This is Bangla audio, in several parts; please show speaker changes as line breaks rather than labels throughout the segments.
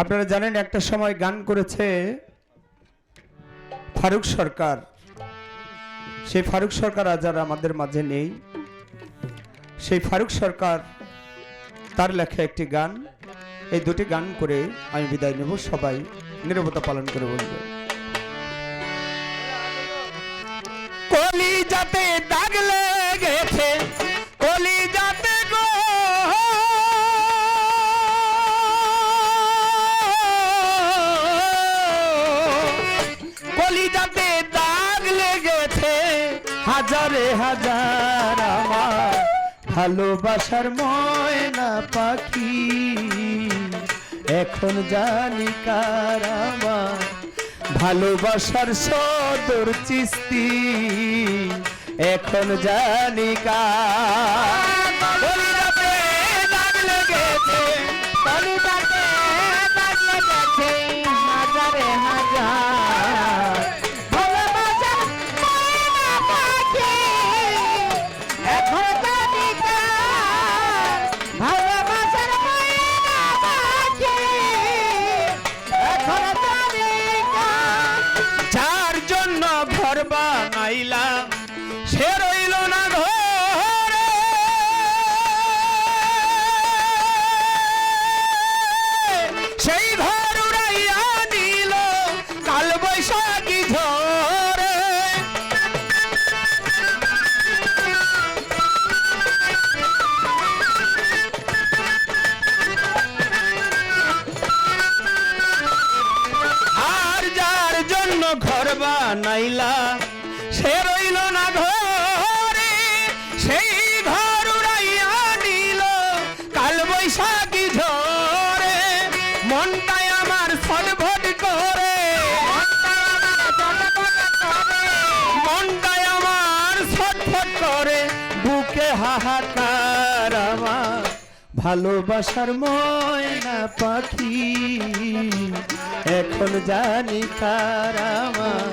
আপনারা জানেন একটা সময় গান করেছে ফারুক সরকার। সেই ফারুক সরকার আজ আর আমাদের মাঝে নেই। সেই ফারুক সরকার তার লেখা একটি গান, এই দুটি গান করে আমি বিদায় নেব। সবাই নিরবতা পালন করে বলব। কলি যাতে দাগ হাজারে আমার ভালোবাসার ময়না পাখি। এখন জানি কার আমার ভালোবাসার সদর চিস্তি। এখন জানি কার। বানাইলাম সে রইল না ঘরে। সেই ঘর উড়াইয়া নিল কাল বৈশাখী ঝরে আর যার জন্য ঘর বানাইলা সে রইল না ঘরে, সেই ঘর উড়াইয়া নিল কাল বৈশাখী ঝরে মনটাই আমার ছটফট করে। মনটাই আমার ছটফট করে। বুকে হাহাকার আমার ভালোবাসার ময়না পাখি। এখন জানি কার আমার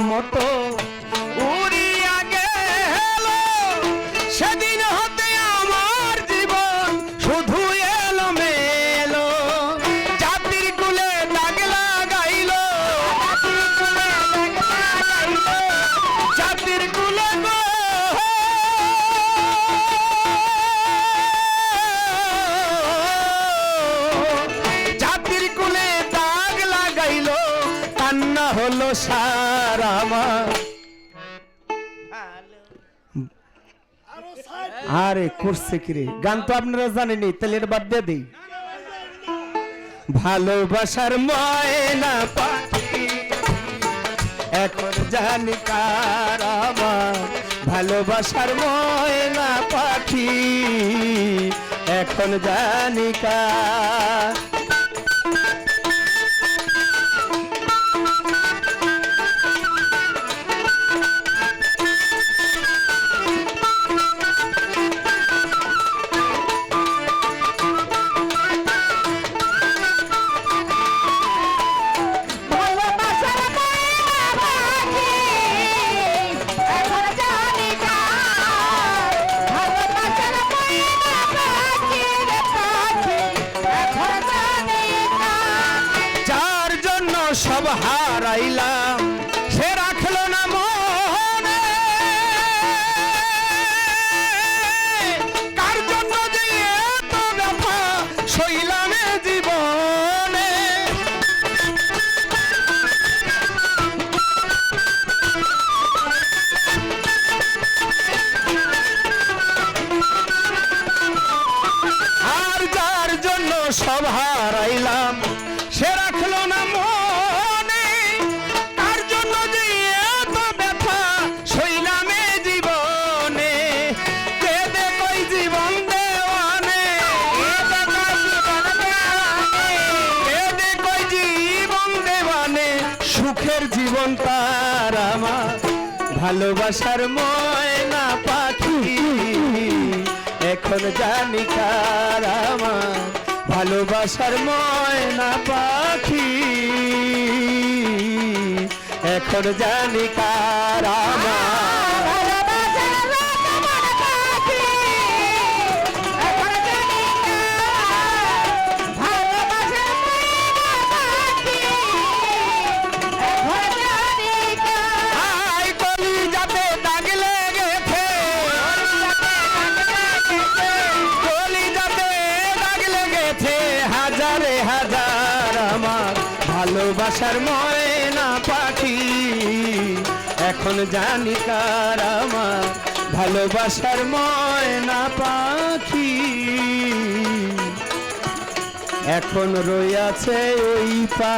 মতো আরে করছে কিরে গান তো আপনারা জানেনি তাহলে এটা বাদ দিয়ে দিই। ভালোবাসার ময়না পাখি, এখন জানি ভালোবাসার ময়না পাখি, এখন জানি কার
সুখের জীবন তার আমার। ভালোবাসার ময়না পাখি। এখন জানি
তার আমার। ভালোবাসার ময়না পাখি। এখন জানি কার আমার। ভালোবাসার ময়না পাখি। এখন জানি কার আমার ভালোবাসার ময়না পাখি। এখন রইয়াছে ওই পা।